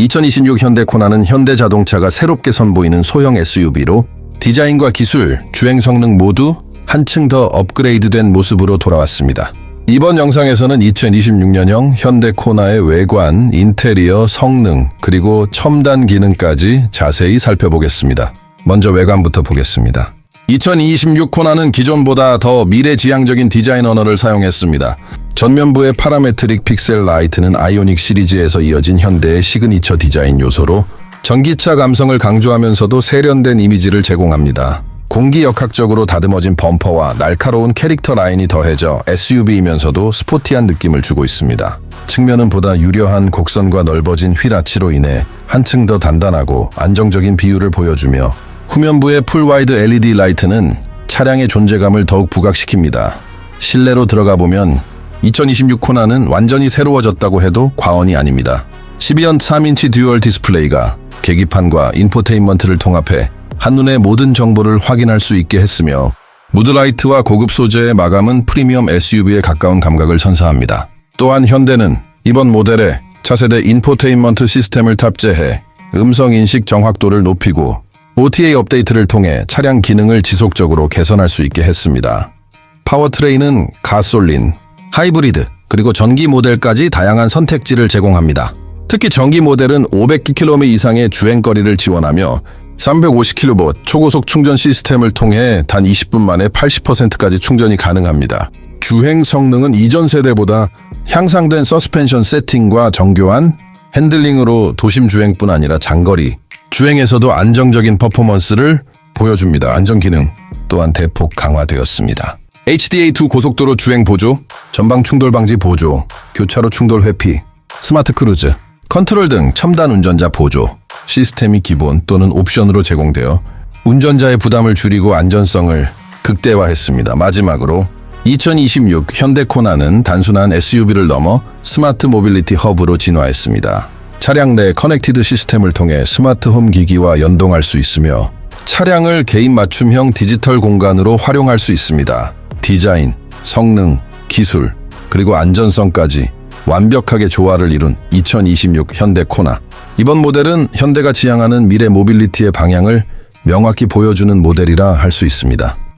2026 현대 코나는 현대 자동차가 새롭게 선보이는 소형 SUV로 디자인과 기술, 주행 성능 모두 한층 더 업그레이드된 모습으로 돌아왔습니다. 이번 영상에서는 2026년형 현대 코나의 외관, 인테리어, 성능, 그리고 첨단 기능까지 자세히 살펴보겠습니다. 먼저 외관부터 보겠습니다. 2026 코나는 기존보다 더 미래지향적인 디자인 언어를 사용했습니다. 전면부의 파라메트릭 픽셀 라이트는 아이오닉 시리즈에서 이어진 현대의 시그니처 디자인 요소로 전기차 감성을 강조하면서도 세련된 이미지를 제공합니다. 공기역학적으로 다듬어진 범퍼와 날카로운 캐릭터 라인이 더해져 SUV이면서도 스포티한 느낌을 주고 있습니다. 측면은 보다 유려한 곡선과 넓어진 휠아치로 인해 한층 더 단단하고 안정적인 비율을 보여주며 후면부의 풀와이드 LED 라이트는 차량의 존재감을 더욱 부각시킵니다. 실내로 들어가 보면 2026 코나는 완전히 새로워졌다고 해도 과언이 아닙니다. 12연 3인치 듀얼 디스플레이가 계기판과 인포테인먼트를 통합해 한눈에 모든 정보를 확인할 수 있게 했으며 무드라이트와 고급 소재의 마감은 프리미엄 SUV에 가까운 감각을 선사합니다. 또한 현대는 이번 모델에 차세대 인포테인먼트 시스템을 탑재해 음성 인식 정확도를 높이고 OTA 업데이트를 통해 차량 기능을 지속적으로 개선할 수 있게 했습니다. 파워트레인은 가솔린, 하이브리드, 그리고 전기 모델까지 다양한 선택지를 제공합니다. 특히 전기 모델은 500km 이상의 주행거리를 지원하며 350kV 초고속 충전 시스템을 통해 단 20분 만에 80%까지 충전이 가능합니다. 주행 성능은 이전 세대보다 향상된 서스펜션 세팅과 정교한 핸들링으로 도심 주행뿐 아니라 장거리 주행에서도 안정적인 퍼포먼스를 보여줍니다. 안전 기능 또한 대폭 강화되었습니다. HDA2 고속도로 주행 보조, 전방 충돌 방지 보조, 교차로 충돌 회피, 스마트 크루즈, 컨트롤 등 첨단 운전자 보조, 시스템이 기본 또는 옵션으로 제공되어 운전자의 부담을 줄이고 안전성을 극대화했습니다. 마지막으로 2026 현대 코나는 단순한 SUV를 넘어 스마트 모빌리티 허브로 진화했습니다. 차량 내 커넥티드 시스템을 통해 스마트 홈 기기와 연동할 수 있으며 차량을 개인 맞춤형 디지털 공간으로 활용할 수 있습니다. 디자인, 성능, 기술, 그리고 안전성까지 완벽하게 조화를 이룬 2026 현대 코나. 이번 모델은 현대가 지향하는 미래 모빌리티의 방향을 명확히 보여주는 모델이라 할 수 있습니다.